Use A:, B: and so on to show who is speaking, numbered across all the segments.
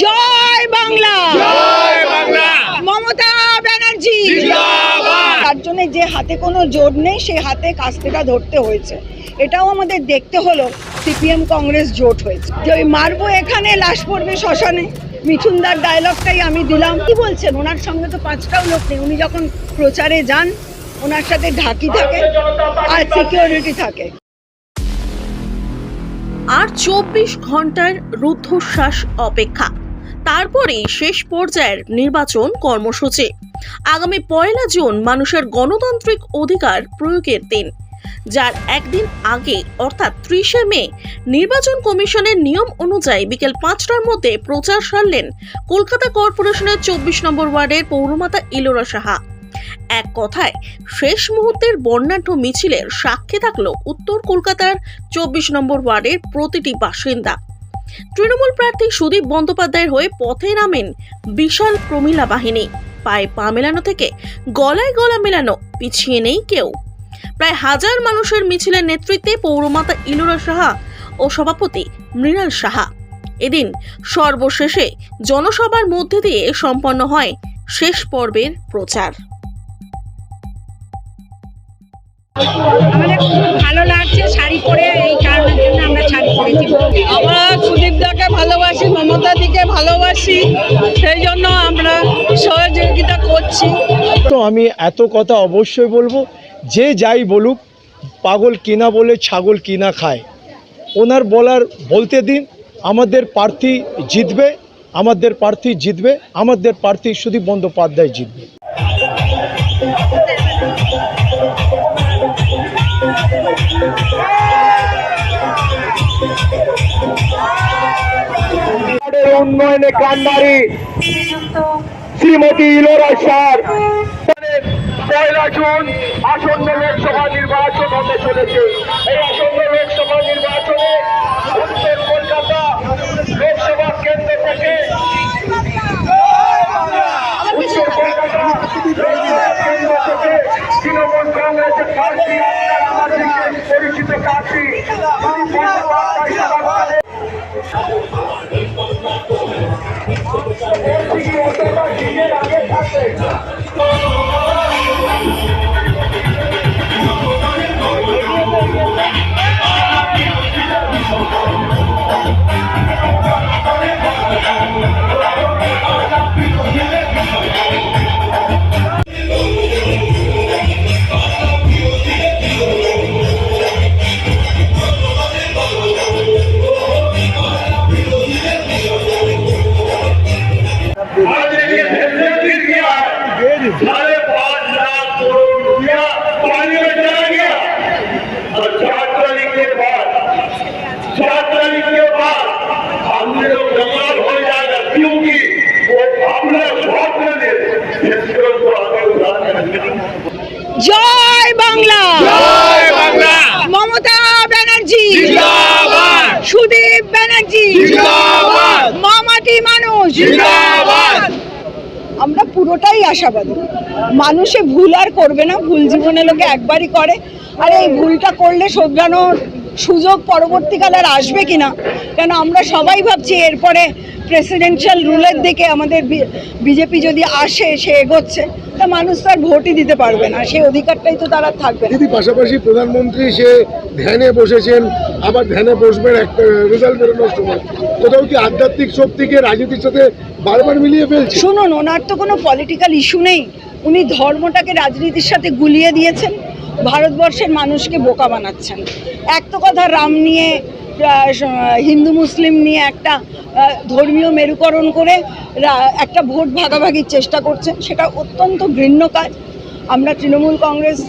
A: জয় বাংলা।
B: জয় বাংলা।
A: মমতা ব্যানার্জি। তার জন্য যে হাতে কোনো জোর নেই সেই হাতে কাস্তেটা ধরতে হয়েছে। এটাও আমাদের দেখতে হলো সিপিএম কংগ্রেস জোট হয়েছে। যে ওই মারবো এখানে লাশ পড়বে শ্মশানে। মিঠুনদার ডায়লগটাই আমি দিলাম। কি বলছেন? ওনার সঙ্গে তো পাঁচটাও লোক নেই। উনি যখন প্রচারে যান ওনার সাথে ঢাকি থাকে আর সিকিউরিটি থাকে।
C: আর চব্বিশ ঘণ্টার রুদ্ধশ্বাস অপেক্ষা। তারপরেই শেষ পর্যায়ের নির্বাচন কর্মসূচি। আগামী পয়লা জুন মানুষের গণতান্ত্রিক অধিকার প্রয়োগের দিন, যার একদিন আগে, অর্থাৎ ত্রিশে মে, নির্বাচন কমিশনের নিয়ম অনুযায়ী বিকেল পাঁচটার মধ্যে প্রচার সারলেন কলকাতা কর্পোরেশনের চব্বিশ নম্বর ওয়ার্ডের পৌরমাতা ইলোরা সাহা। এক কথায়, শেষ মুহূর্তের বর্ণাঢ্য মিছিলের সাক্ষী থাকল উত্তর কলকাতার চব্বিশ নম্বর ওয়ার্ডের প্রতিটি বাসিন্দা। তৃণমূল প্রার্থী সুদীপ বন্দ্যোপাধ্যায়ের হয়ে পথে নামেন বিশাল প্রমিলা বাহিনী। পায়ে পা মেলানো থেকে গলায় গলা মেলানো পিছিয়ে নেই কেউ। প্রায় হাজার মানুষের মিছিলের নেতৃত্বে পৌরমাতা ইলোরা সাহা ও সভাপতি মৃণাল সাহা। এদিন সর্বশেষে জনসভার মধ্যে দিয়ে সম্পন্ন হয় শেষ পর্বের প্রচার।
A: আমাদের খুব ভালো লাগছে শাড়ি পরে এই কারণের জন্য আমরা শাড়ি পরেছি।
D: আমরা সুদীপদাকে ভালোবাসি মমতা দিকে ভালোবাসি সেই জন্য আমরা সহযোগিতা করছি।
E: তো আমি এত কথা অবশ্যই বলব যে যাই বলুক পাগল কিনা বলে ছাগল কিনা খায়। ওনার বলার বলতে দিন আমাদের প্রার্থী জিতবে আমাদের প্রার্থী জিতবে আমাদের প্রার্থী সুদীপ বন্দ্যোপাধ্যায় জিতবে।
F: উন্নয়নে কান্ডারি। শ্রীমতী ইলোরা সার পয়লা জুন আসন্ন লোকসভা নির্বাচন হতে চলেছে। এই আসন্ন লোকসভা নির্বাচনে উত্তর কলকাতা লোকসভা কেন্দ্র থেকে উত্তর কলকাতা লোকসভা কেন্দ্র থেকে তৃণমূল কংগ্রেসের প্রার্থী পরিচিত প্রার্থী आज
A: জয় বাংলা।
B: জয় বাংলা।
A: মমতা ব্যানার্জি।
B: জিন্দাবাদ।
A: সুদীপ ব্যানার্জি।
B: জিন্দাবাদ।
A: মামাটি মানুষ।
B: জিন্দাবাদ।
A: আমরা পুরোটাই আশাবাদী। মানুষে ভুল আর করবে না ভুল জীবনে লোকে একবারই করে। আর এই ভুলটা করলে শোধরানোর সুযোগ পরবর্তীকালে আর আসবে কিনা? কেন আমরা সবাই ভাবছি এরপরে প্রেসিডেন্সিয়াল রুলের দিকে আমাদের বিজেপি যদি আসে সে এগোচ্ছে তা মানুষ তার ভোটই দিতে পারবে না। সেই অধিকারটাই তো তারা থাকবে না।
G: দিদি পাশাপাশি প্রধানমন্ত্রী সে ধ্যানে বসেছেন আবার ধ্যানে বসবেন একটা রেজাল্ট বেরোনোর সময়। কোথাও কি আধ্যাত্মিক শক্তিকে রাজনীতির সাথে বারবার মিলিয়ে ফেলছে?
A: শুনুন ওনার তো কোনো পলিটিক্যাল ইস্যু নেই। উনি ধর্মটাকে রাজনীতির সাথে গুলিয়ে দিয়েছেন। ভারতবর্ষের মানুষকে বোকা বানাচ্ছেন। এক তো কথা রাম নিয়ে হিন্দু মুসলিম নিয়ে একটা ধর্মীয় মেরুকরণ করে একটা ভোট ভাগাভাগির চেষ্টা করছেন সেটা অত্যন্ত ঘৃণ্য কাজ। আমরা তৃণমূল কংগ্রেস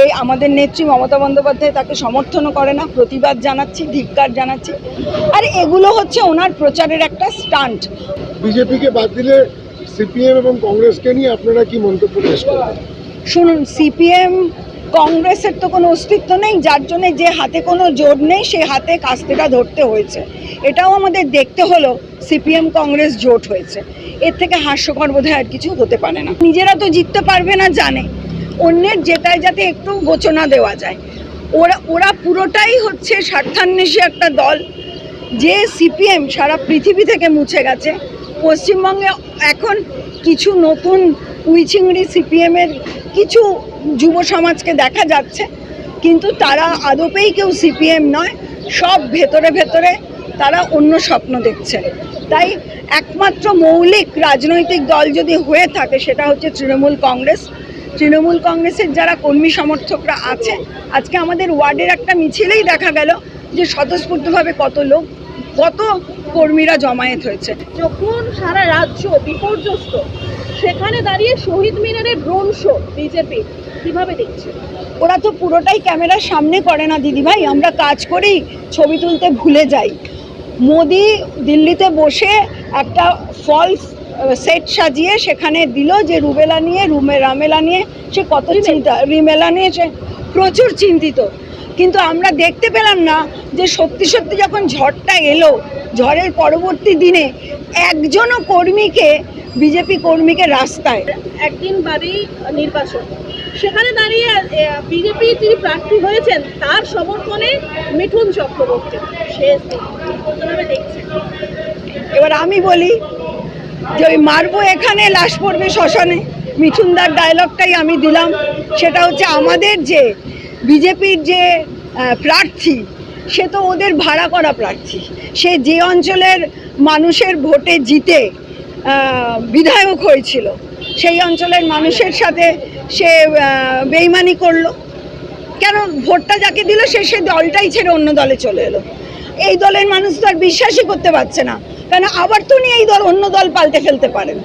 A: এই আমাদের নেত্রী মমতা বন্দ্যোপাধ্যায় তাকে সমর্থনও করে না প্রতিবাদ জানাচ্ছি ধিক্কার জানাচ্ছি। আর এগুলো হচ্ছে ওনার প্রচারের একটা স্টান্ট।
G: বিজেপিকে বাদ দিলে সিপিএম এবং কংগ্রেসকে নিয়ে আপনারা কি মন্তব্য পেশ
A: শুনুন সিপিএম কংগ্রেসের তো কোনো অস্তিত্ব নেই, যার জন্য যে হাতে কোনো জোর নেই সেই হাতে কাস্তেটা ধরতে হয়েছে। এটাও আমাদের দেখতে হলো, সিপিএম কংগ্রেস জোট হয়েছে। এর থেকে হাস্যকর বোধহয় আর কিছু হতে পারে না। নিজেরা তো জিততে পারবে না, জানে। অন্যের জেতায় যাতে একটু গোচনা দেওয়া যায়। ওরা ওরা পুরোটাই হচ্ছে স্বার্থান্বেষী একটা দল। যে সিপিএম সারা পৃথিবী থেকে মুছে গেছে। পশ্চিমবঙ্গে এখন কিছু নতুন উইচিংড়ি সিপিএমের কিছু যুব সমাজকে দেখা যাচ্ছে, কিন্তু তারা আদপেই কেউ সিপিএম নয়, সব ভেতরে ভেতরে তারা অন্য স্বপ্ন দেখছে। তাই একমাত্র মৌলিক রাজনৈতিক দল যদি হয়ে থাকে, সেটা হচ্ছে তৃণমূল কংগ্রেস। তৃণমূল কংগ্রেসের যারা কর্মী সমর্থকরা আছে, আজকে আমাদের ওয়ার্ডের একটা মিছিলেই দেখা গেল যে স্বতঃস্ফূর্তভাবে কত লোক, কত কর্মীরা জমায়েত হয়েছে।
C: যখন সারা রাজ্য বিপর্যস্ত সেখানে দাঁড়িয়ে শহীদ মিনারে ড্রোন শো বিজেপি। কীভাবে দেখছে?
A: ওরা তো পুরোটাই ক্যামেরার সামনে করে না দিদিভাই। আমরা কাজ করেই ছবি তুলতে ভুলে যাই। মোদি দিল্লিতে বসে একটা ফলস সেট সাজিয়ে সেখানে দিল যে রুবেলা নিয়ে রুমে রামেলা নিয়ে সে কত চিন্তা রিমেলা নিয়ে সে প্রচুর চিন্তিত। কিন্তু আমরা দেখতে পেলাম না যে সত্যি সত্যি যখন ঝড়টা এলো ঝড়ের পরবর্তী দিনে একজনও কর্মীকে বিজেপি কর্মীকে রাস্তায়।
C: একদিন বাদেই নির্বাচন। সেখানে দাঁড়িয়ে বিজেপি যিনি প্রার্থী হয়েছেন তার সমর্থনে মিঠুন চক্রবর্তী। শেষ দেখছেন
A: এবার আমি বলি যে ওই মারবো এখানে লাশ পড়বে শ্মশানে। মিঠুনদার ডায়লগটাই আমি দিলাম। সেটা হচ্ছে আমাদের যে বিজেপির যে প্রার্থী সে তো ওদের ভাড়া করা প্রার্থী। সে যে অঞ্চলের মানুষের ভোটে জিতে বিধায়ক হয়েছিল। সেই অঞ্চলের মানুষের সাথে সে বেইমানি করল। কেন? ভোটটা যাকে দিল, সে সে দলটাই ছেড়ে অন্য দলে চলে এলো। এই দলের মানুষ তো আর বিশ্বাসই করতে পারছে না। কেন? আবার তো উনি এই দল, অন্য দল পাল্টে ফেলতে পারেন।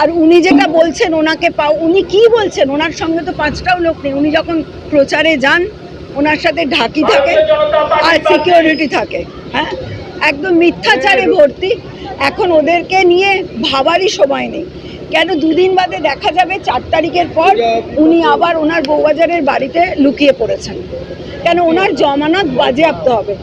A: আর উনি যেটা বলছেন, ওনাকে পাও, উনি কি বলছেন? ওনার সঙ্গে তো পাঁচটাও লোক নেই। উনি যখন প্রচারে যান, ওনার সাথে ঢাকি থাকে আর সিকিউরিটি থাকে। হ্যাঁ? একদম মিথ্যাচারে ভর্তি। এখন ওদেরকে নিয়ে ভাবারই সময় নেই। কেন দুদিন বাদে দেখা যাবে চার তারিখের পর উনি আবার ওনার বউবাজারের বাড়িতে লুকিয়ে পড়েছেন। কেন ওনার জমানত বাজেয়াপ্ত হবে?